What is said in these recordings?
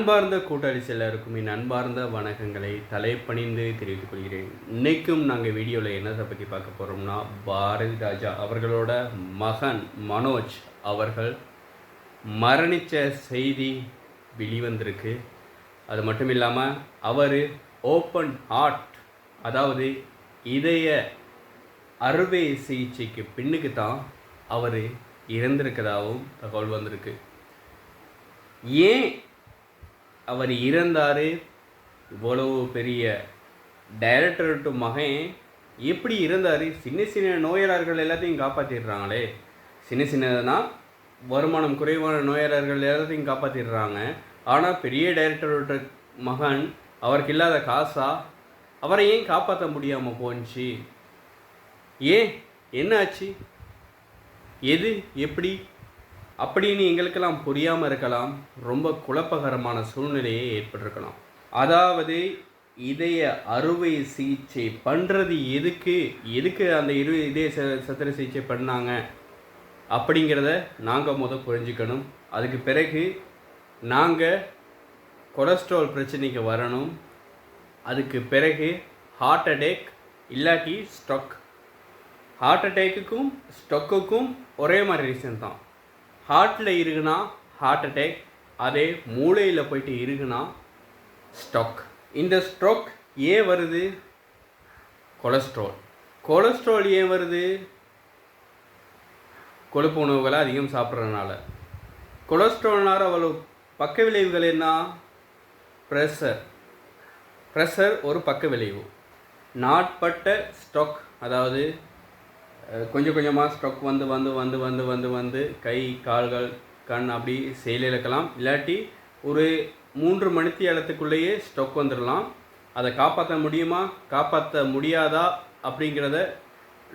அன்பார்ந்த கூட்டாளி எல்லாருக்கும் என் அன்பார்ந்த வணக்கங்களை தலைப்பணிந்து தெரிவித்துக் கொள்கிறேன். இன்னைக்கும் நாங்கள் வீடியோவில் என்னதை பற்றி பார்க்க போகிறோம்னா பாரதி ராஜா அவர்களோட மகன் மனோஜ் அவர்கள் மரணித்த செய்தி வெளிவந்திருக்கு. அது மட்டும் இல்லாமல் அவர் ஓப்பன் ஹார்ட் அதாவது இதய அறுவை சிகிச்சைக்கு பின்னுக்கு தான் அவர் இறந்திருக்கதாகவும் தகவல் வந்திருக்கு. ஏன் அவர் இறந்தார். இவ்வளவு பெரிய டைரக்டர்ட்டு மகன் எப்படி இருந்தார் சின்ன சின்ன நோயாளர்கள் எல்லாத்தையும் காப்பாற்றிடுறாங்களே சின்ன சின்னதுனா வருமானம் குறைவான நோயாளர்கள் எல்லாத்தையும் காப்பாற்றிடுறாங்க ஆனால் பெரிய டைரக்டரோட மகன் அவருக்கு இல்லாத காசா? அவரை ஏன் காப்பாற்ற முடியாமல் போணுச்சு ஏன்? என்ன ஆச்சு? எது? எப்படி? அப்படின்னு எங்களுக்கெல்லாம் புரியாமல் இருக்கலாம். ரொம்ப குழப்பகரமான சூழ்நிலையே ஏற்பட்டிருக்கலாம். அதாவது இதய அறுவை சிகிச்சை பண்ணுறது எதுக்கு? எதுக்கு அந்த இரு இதய ச- சத்திர சிகிச்சை பண்ணாங்க? அப்படிங்கிறத நாங்கள் முத புரிஞ்சுக்கணும். அதுக்கு பிறகு நாங்கள் கொலஸ்ட்ரால் பிரச்சனைக்கு வரணும். அதுக்கு பிறகு ஹார்ட் அட்டேக் இல்லாட்டி ஸ்ட்ரக் ஹார்ட் அட்டேக்குக்கும் ஸ்ட்ரக்குக்கும் ஒரே மாதிரி ரீசன் தான். ஹார்ட்டில் இருக்குன்னா ஹார்ட் அட்டேக் அதே மூளையில் போயிட்டு இருக்குன்னா ஸ்ட்ரோக் இந்த ஸ்ட்ரோக் ஏன் வருது? கொலஸ்ட்ரால். கொலஸ்ட்ரால் ஏன் வருது? கொழுப்பு உணவுகளை அதிகம் சாப்பிட்றதுனால. கொலஸ்ட்ரால்னால அவ்வளோ பக்க விளைவுகள் என்ன? ப்ரெஷர் ப்ரெஷர் ஒரு பக்க விளைவு. நாட்பட்ட ஸ்ட்ரோக் அதாவது கொஞ்சம் கொஞ்சமாக ஸ்ட்ரோக் வந்து வந்து வந்து வந்து வந்து வந்து கை கால்கள் கண் அப்படி செயலிழக்கலாம் இல்லாட்டி ஒரு மூன்று மணித்தி இடத்துக்குள்ளேயே ஸ்ட்ரோக் வந்துடலாம். அதை காப்பாற்ற முடியுமா? காப்பாற்ற முடியாதா? அப்படிங்கிறத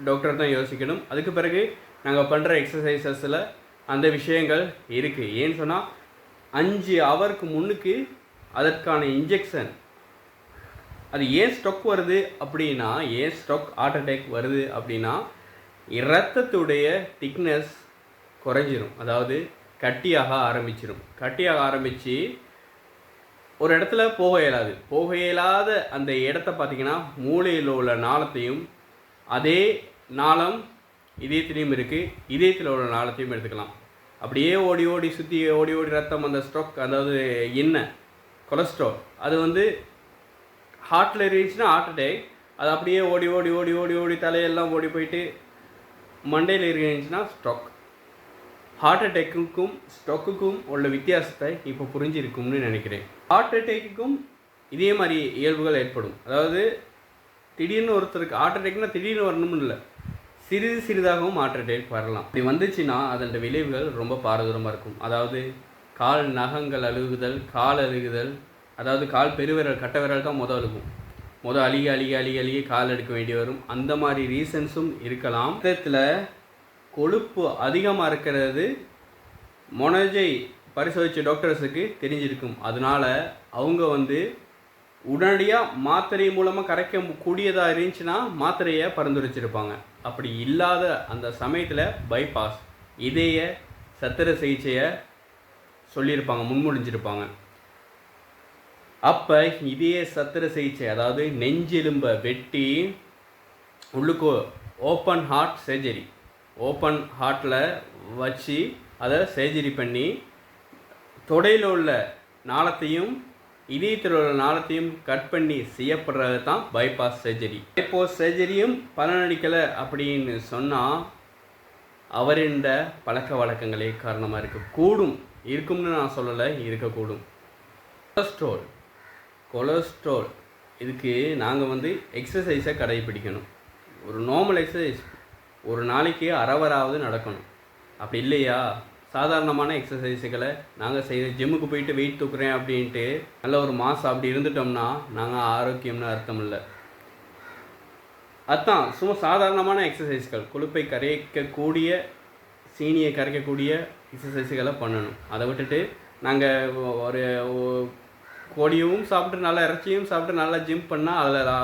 டாக்டர் தான் யோசிக்கணும். அதுக்கு பிறகு நாங்கள் பண்ணுற எக்ஸசைசஸில் அந்த விஷயங்கள் இருக்குது ஏன்னு சொன்னால் அஞ்சு ஹவருக்கு முன்னுக்கு அதற்கான இன்ஜெக்ஷன் அது ஏன் ஸ்ட்ரோக் வருது அப்படின்னா ஏன் ஸ்ட்ரோக் ஹார்ட் அட்டாக் வருது அப்படின்னா இரத்தத்துடைய திக்னஸ் குறைஞ்சிரும். அதாவது கட்டியாக ஆரம்பிச்சிடும் கட்டியாக ஆரம்பித்து ஒரு இடத்துல போக இயலாது. போக இயலாத அந்த இடத்த பார்த்தீங்கன்னா மூளையில் உள்ள நாளத்தையும் அதே நாளம் இதயத்திலையும் இருக்குது இதயத்தில் உள்ள நாளத்தையும் எடுத்துக்கலாம். அப்படியே ஓடி ஓடி சுற்றி ஓடி ஓடி ரத்தம் அந்த ஸ்ட்ரோக் அதாவது எண்ணெய் கொலஸ்ட்ரால் அது வந்து ஹார்ட்டில் இருந்துச்சுன்னா ஹார்ட் அட்டேக் அது அப்படியே ஓடி ஓடி ஓடி ஓடி ஓடி தலையெல்லாம் ஓடி போயிட்டு மண்டையில் இருந்துச்சுன்னா ஸ்ட்ரோக் ஹார்ட் அட்டேக்குக்கும் ஸ்ட்ரோக்குக்கும் உள்ள வித்தியாசத்தை இப்போ புரிஞ்சிருக்கும்னு நினைக்கிறேன். ஹார்ட் அட்டேக்குக்கும் இதே மாதிரி இயல்புகள் ஏற்படும். அதாவது திடீர்னு ஒருத்தருக்கு ஹார்ட் அட்டேக்னா திடீர்னு வரணும்னு இல்லை. சிறிது சிறிதாகவும் ஹார்ட் அட்டேக் வரலாம். இப்படி வந்துச்சுன்னா அதோட விளைவுகள் ரொம்ப பாரதூரமாக இருக்கும். அதாவது கால் நகங்கள் அழுகுதல் கால் அழுகுதல் அதாவது கால் பெருவிரல் கட்ட விரல் தான் முதல் அழுகும். முதல் அழுகி அழுகி அழுகி அழுகி கால் எடுக்க வேண்டி வரும். அந்த மாதிரி ரீசன்ஸும் இருக்கலாம். ரத்தத்தில் கொழுப்பு அதிகமாக இருக்கிறது மொனஜை பரிசோதித்த டாக்டர்ஸுக்கு தெரிஞ்சிருக்கும். அதனால அவங்க வந்து உடனடியாக மாத்திரை மூலமாக கரைக்க கூடியதாக இருந்துச்சுன்னா மாத்திரையை பரிந்துரைச்சிருப்பாங்க. அப்படி இல்லாத அந்த சமயத்தில் பைபாஸ் இதய சத்திர சிகிச்சையை சொல்லியிருப்பாங்க முன்மொழிஞ்சிருப்பாங்க. அப்போ இதய சத்திர சிகிச்சை அதாவது நெஞ்செலும்பை வெட்டி உள்ளுக்கு ஓப்பன் ஹார்ட் சர்ஜரி ஓப்பன் ஹார்ட்டில் வச்சு அதை சர்ஜரி பண்ணி தொடையில் உள்ள நாளத்தையும் இதயத்தில் உள்ள நாளத்தையும் கட் பண்ணி செய்யப்படுறது தான் பைபாஸ் சர்ஜரி பைபாஸ் சர்ஜரியும் பலனளிக்கலை அப்படின்னு சொன்னால் அவரிண்ட பழக்க வழக்கங்களே காரணமாக இருக்குது கூடும். இருக்கும்னு நான் சொல்லலை இருக்கக்கூடும். Cholesterol cholesterol. இதுக்கு நாங்கள் வந்து எக்ஸசைஸை கடைபிடிக்கணும் ஒரு நார்மல் எக்ஸசைஸ் ஒரு நாளைக்கு அறவராவது நடக்கணும். அப்படி இல்லையா? சாதாரணமான எக்ஸசைஸுகளை நாங்கள் செய்ய ஜிம்முக்கு போயிட்டு வெயிட் தூக்குறேன் அப்படின்ட்டு நல்ல ஒரு மாதம் அப்படி இருந்துட்டோம்னா நாங்கள் ஆரோக்கியம்னு அர்த்தம் இல்லை. அதான் சும்மா சாதாரணமான எக்ஸசைஸ்கள் கொழுப்பை கரைக்கக்கூடிய சீனியை கரைக்கக்கூடிய எக்ஸசைஸுகளை பண்ணணும். அதை விட்டுட்டு நாங்கள் ஒரு கோழியும் சாப்பிட்டு நல்லா இறைச்சியும் சாப்பிட்டு நல்லா ஜிம் பண்ணால் அதில் லா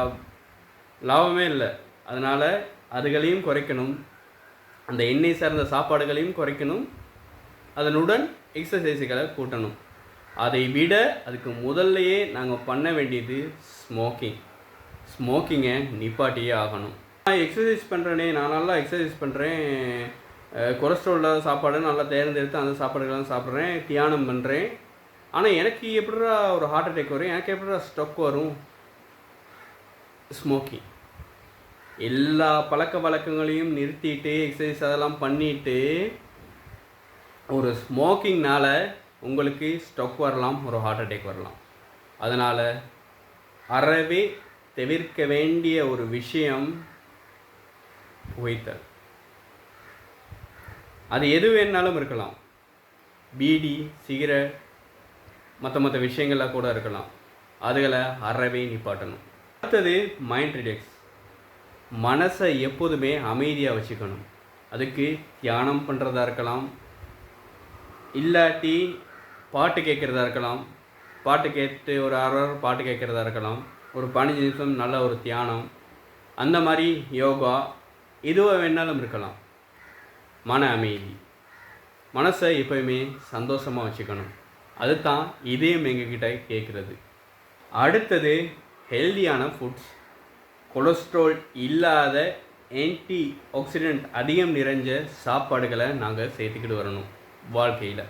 லாபமே இல்லை. அதனால் அதுகளையும் குறைக்கணும். அந்த எண்ணெய் சார்ந்த சாப்பாடுகளையும் குறைக்கணும். அதனுடன் எக்ஸசைஸுகளை கூட்டணும். அதை விட அதுக்கு முதல்லையே நாங்கள் பண்ண வேண்டியது ஸ்மோக்கிங் ஸ்மோக்கிங்கை நிப்பாட்டியே ஆகணும். நான் எக்ஸசைஸ் பண்ணுறேனே நான் நல்லா எக்ஸசைஸ் பண்ணுறேன் கொலஸ்ட்ரால் இல்லாத சாப்பாடு நல்லா தேர்ந்தெடுத்து அந்த சாப்பாடுகள்லாம் சாப்பிட்றேன். தியானம் பண்ணுறேன் ஆனால் எனக்கு எப்படிடா ஒரு ஹார்ட் அட்டாக் வரும்? எனக்கு எப்படிடா ஸ்டொக் வரும்? ஸ்மோக்கிங் எல்லா பழக்க வழக்கங்களையும் நிறுத்திட்டு எக்ஸசைஸ் அதெல்லாம் பண்ணிட்டு ஒரு ஸ்மோக்கிங்னால உங்களுக்கு ஸ்டொக் வரலாம் ஒரு ஹார்ட் அட்டாக் வரலாம். அதனால் அறவே தவிர்க்க வேண்டிய ஒரு விஷயம் புகைத்தல் அது எது வேணாலும் இருக்கலாம். பீடி சிகரெட் மற்ற மற்ற விஷயங்கள்லாம் கூட இருக்கலாம். அதுகளை அறவே நிப்பாட்டணும். அடுத்தது மைண்ட் ரிடெக்ஸ் மனசை எப்போதுமே அமைதியாக வச்சுக்கணும். அதுக்கு தியானம் பண்ணுறதா இருக்கலாம். இல்லாட்டி பாட்டு கேட்குறதா இருக்கலாம். பாட்டு கேட்டு ஒரு அரை பாட்டு கேட்குறதா இருக்கலாம். ஒரு பதினஞ்சு நிமிஷம் நல்ல ஒரு தியானம். அந்த மாதிரி யோகா எதுவாக வேணாலும் இருக்கலாம். மன அமைதி. மனசை எப்பயுமே சந்தோஷமாக வச்சுக்கணும். அதுதான் இதயம் எங்ககிட்ட கேட்குறது. அடுத்தது ஹெல்தியான ஃபுட்ஸ் கொலஸ்ட்ரால் இல்லாத ஆன்டி ஆக்சிடென்ட் அதிகம் நிறைஞ்ச சாப்பாடுகளை நாங்கள் சேர்த்துக்கிட்டு வரணும் வாழ்க்கையில்.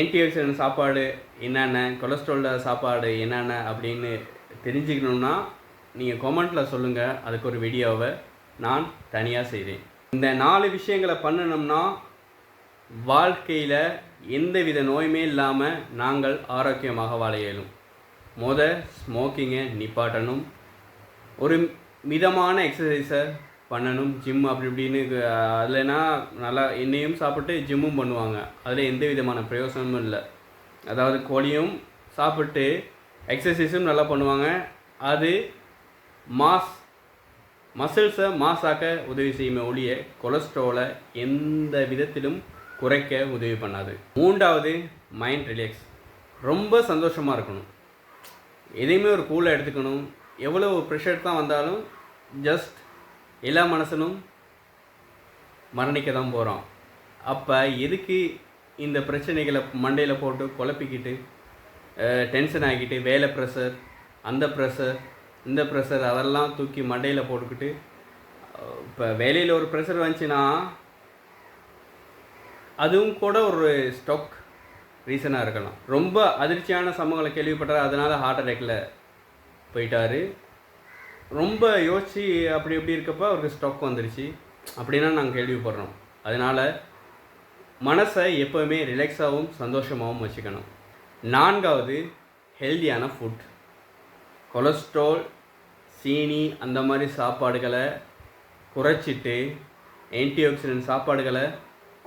ஆன்டி ஆக்சிடென்ட் சாப்பாடு என்னென்ன கொலஸ்ட்ராலில் சாப்பாடு என்னென்ன அப்படின்னு தெரிஞ்சுக்கணுன்னா நீங்கள் கமெண்ட்டில் சொல்லுங்கள் அதுக்கு ஒரு வீடியோவை நான் தனியாக செய்கிறேன் இந்த நாலு விஷயங்களை பண்ணணும்னா வாழ்க்கையில் எந்தவித நோயுமே இல்லாமல் நாங்கள் ஆரோக்கியமாக வாழ இயலும். மொத ஸ்மோக்கிங்கை நிப்பாட்டணும். ஒரு மிதமான எக்ஸசைஸை பண்ணணும். ஜிம் அப்படி இப்படின்னு அதுலனா நல்லா எண்ணெயும் சாப்பிட்டு ஜிம்மும் பண்ணுவாங்க. அதில் எந்த விதமான பிரயோசனமும் இல்லை. அதாவது கோழியும் சாப்பிட்டு எக்ஸசைஸும் நல்லா பண்ணுவாங்க. அது மாஸ் மசில்ஸை மாஸாக்க உதவி செய்யுமே ஒழிய கொலஸ்ட்ராலை எந்த விதத்திலும் குறைக்க உதவி பண்ணாது. மூன்றாவது மைண்ட் ரிலாக்ஸ் ரொம்ப சந்தோஷமாக இருக்கணும். எதையுமே ஒரு கூலாக எடுத்துக்கணும். எவ்வளோ ப்ரெஷர் தான் வந்தாலும் ஜஸ்ட் எல்லா மனசனும் மரணிக்க தான் போகிறோம் அப்போ எதுக்கு இந்த பிரச்சனைகளை மண்டையில் போட்டு குழப்பிக்கிட்டு டென்ஷன் ஆகிக்கிட்டு வேலை ப்ரெஷர் அந்த ப்ரெஷர் இந்த ப்ரெஷர் அதெல்லாம் தூக்கி மண்டையில் போட்டுக்கிட்டு இப்போ வேலையில் ஒரு ப்ரெஷர் வந்துச்சுன்னா அதுவும் கூட ஒரு ஸ்டாக் ரீசனாக இருக்கலாம். ரொம்ப அதிர்ச்சியான சம்பவங்களை கேள்விப்பட்டார் அதனால் ஹார்ட் அட்டாக்ல போயிட்டார். ரொம்ப யோசிச்சு அப்படி இப்படி இருக்கப்போ அவருக்கு ஸ்டாக் வந்துருச்சு. அப்படின்னா நாங்கள் கேள்விப்படுறோம். அதனால் மனசை எப்போவுமே ரிலாக்ஸாகவும் சந்தோஷமாகவும் வச்சுக்கணும். நான்காவது ஹெல்தியான ஃபுட் கொலஸ்ட்ரால் சீனி அந்த மாதிரி சாப்பாடுகளை குறைச்சிட்டு ஆன்டிஆக்சிடென்ட் சாப்பாடுகளை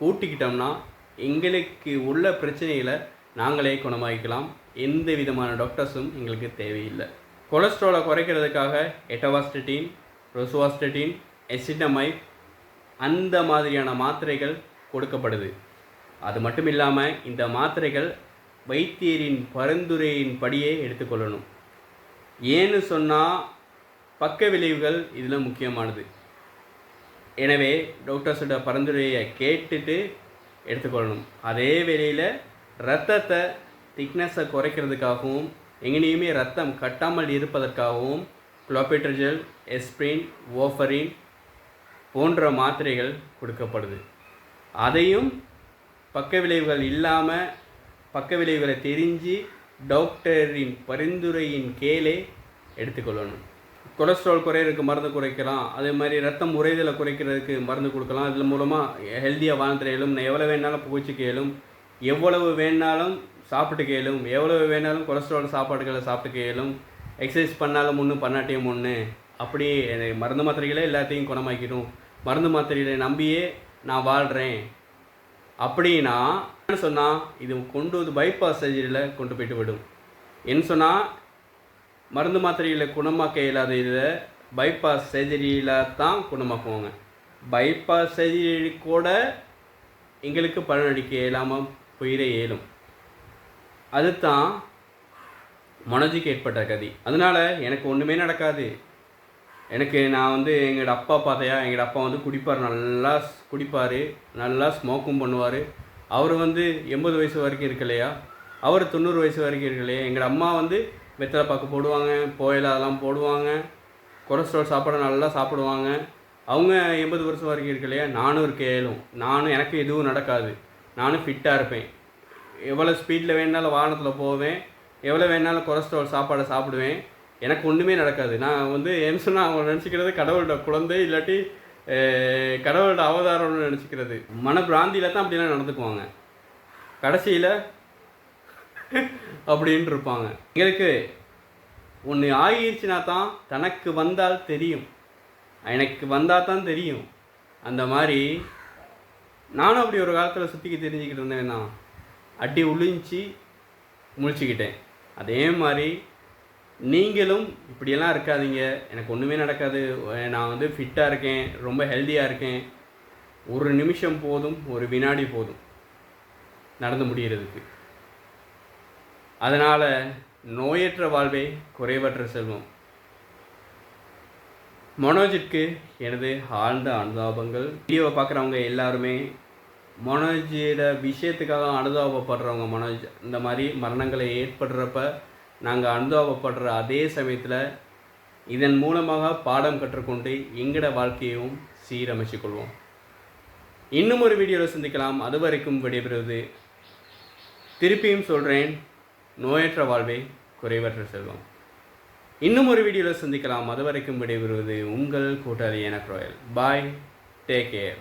கூட்டிக்கிட்டோம்னா எங்களுக்கு உள்ள பிரச்சனைகளை நாங்களே குணமாக்கிக்கலாம். எந்த விதமான டாக்டர்ஸும் எங்களுக்கு தேவையில்லை. கொலஸ்ட்ராலை குறைக்கிறதுக்காக எட்டவாஸ்டட்டின் ரொசுவாஸ்டட்டின் எசிட்டமைப் அந்த மாதிரியான மாத்திரைகள் கொடுக்கப்படுது. அது மட்டும் இல்லாமல் இந்த மாத்திரைகள் வைத்தியரின் பரிந்துரையின் படியே எடுத்துக்கொள்ளணும். ஏன்னு சொன்னால் பக்க விளைவுகள் இதில் முக்கியமானது. எனவே டாக்டர்ஸோட பரிந்துரையை கேட்டுட்டு எடுத்துக்கொள்ளணும். அதே வேளையில் ரத்தத்தை திக்னஸை குறைக்கிறதுக்காகவும் எங்கேயுமே ரத்தம் கட்டாமல் இருப்பதற்காகவும் குளோபெட்ரஜல் எஸ்பிரின் ஓஃபரின் போன்ற மாத்திரைகள் கொடுக்கப்படுது. அதையும் பக்க விளைவுகள் இல்லாமல் பக்க விளைவுகளை தெரிஞ்சு டாக்டரின் பரிந்துரையின் கீழே எடுத்துக்கொள்ளணும். கொலஸ்ட்ரால் குறையிறதுக்கு மருந்து குறைக்கலாம். அதே மாதிரி ரத்தம் உறைதலை குறைக்கிறதுக்கு மருந்து கொடுக்கலாம். இதில் மூலமாக ஹெல்த்தியாக வாழ்ந்துட இயலும். எவ்வளோ வேணாலும் புகைச்சிக்க இயலும். எவ்வளவு வேணாலும் சாப்பிட்டுக்க இயலும். எவ்வளவு வேணாலும் கொலஸ்ட்ரால் சாப்பாடுகளை சாப்பிட்டுக்க இயலும். எக்ஸசைஸ் பண்ணாலும் ஒன்று பண்ணாட்டியும் ஒன்று அப்படி மருந்து மாத்திரைகளே எல்லாத்தையும் குணமாக்கிடும். மருந்து மாத்திரைகளை நம்பியே நான் வாழ்கிறேன் அப்படின்னா என்ன சொன்னால் இது கொண்டு வந்து பைபாஸ் சர்ஜரியில் கொண்டு போயிட்டு விடும். என்ன சொன்னால் மருந்து மாத்திரைகளை குணமாக்க இயலாத இதை பைபாஸ் சர்ஜரியில் தான் குணமாக்குவாங்க. பைபாஸ் சர்ஜரி கூட எங்களுக்கு பலனடிக்க இயலாமல் போயிட இயலும். அதுதான் மனோஜிக்கு ஏற்பட்ட கதி. அதனால் எனக்கு ஒன்றுமே நடக்காது. எனக்கு நான் வந்து எங்களோட அப்பா பார்த்தையா எங்களோட அப்பா வந்து குடிப்பார் நல்லா குடிப்பார் நல்லா ஸ்மோக்கும் பண்ணுவார். அவர் வந்து எண்பது வயசு வரைக்கும் இருக்கலையா? அவர் தொண்ணூறு வயசு வரைக்கும் இருக்கலையா? எங்கள் அம்மா வந்து வெத்தலை பாக்கு போடுவாங்க புயல அதெல்லாம் போடுவாங்க கொலஸ்ட்ரால் சாப்பாடு நல்லா சாப்பிடுவாங்க. அவங்க எண்பது வருஷம் வரைக்கும் இருக்கலையா நானும் இருக்க இயலும் நானும் எனக்கு எதுவும் நடக்காது. நானும் ஃபிட்டாக இருப்பேன். எவ்வளோ ஸ்பீடில் வேணாலும் வாகனத்தில் போவேன். எவ்வளோ வேணாலும் கொலஸ்ட்ரால் சாப்பாடை சாப்பிடுவேன். எனக்கு ஒன்றுமே நடக்காது. நான் வந்து என்ன சொன்னால் அவங்க நினச்சிக்கிறது கடவுளோட குழந்தை இல்லாட்டி கடவுளோட அவதாரம்னு நினச்சிக்கிறது. மன பிராந்தியில் தான் அப்படிலாம் நடந்துக்குவாங்க. கடைசியில் அப்படின்ட்டு இருப்பாங்க எங்களுக்கு ஒன்று ஆகிடுச்சுனா தான் தனக்கு வந்தால் தெரியும். எனக்கு வந்தால் தான் தெரியும். அந்த மாதிரி நானும் அப்படி ஒரு காலத்தில் சுற்றிக்கு தெரிஞ்சுக்கிட்டு இருந்தேன் அடி உளிஞ்சி முழிச்சுக்கிட்டேன். அதே மாதிரி நீங்களும் இப்படியெல்லாம் இருக்காதீங்க. எனக்கு ஒன்றுமே நடக்காது. நான் வந்து ஃபிட்டாக இருக்கேன் ரொம்ப ஹெல்த்தியாக இருக்கேன். ஒரு நிமிஷம் போதும் ஒரு வினாடி போதும் நடந்து முடிகிறதுக்கு அதனால் நோயற்ற வாழ்வே குறைவற்ற செல்வம். மனோஜிற்கு எனது ஆழ்ந்த அனுதாபங்கள். வீடியோவை பார்க்குறவங்க எல்லாருமே மனோஜோட விஷயத்துக்காக அனுதாபப்படுறவங்க மனோஜ் இந்த மாதிரி மரணங்களை ஏற்படுறப்ப நாங்கள் அனுதாபப்படுற அதே சமயத்தில் இதன் மூலமாக பாடம் கற்றுக்கொண்டு எங்கட வாழ்க்கையையும் சீரமைச்சு கொள்வோம் இன்னும் ஒரு வீடியோவில் சந்திக்கலாம். அது வரைக்கும் விடைபெறுவது திருப்பியும் சொல்கிறேன் நோயற்ற வாழ்வே குறைவற்ற செல்வம். இன்னும் ஒரு வீடியோவில் சந்திக்கலாம். அது வரைக்கும் விடைபெறுவது உங்கள் கூட்டாளி எனக் ராயல் பாய் டேக் கேர்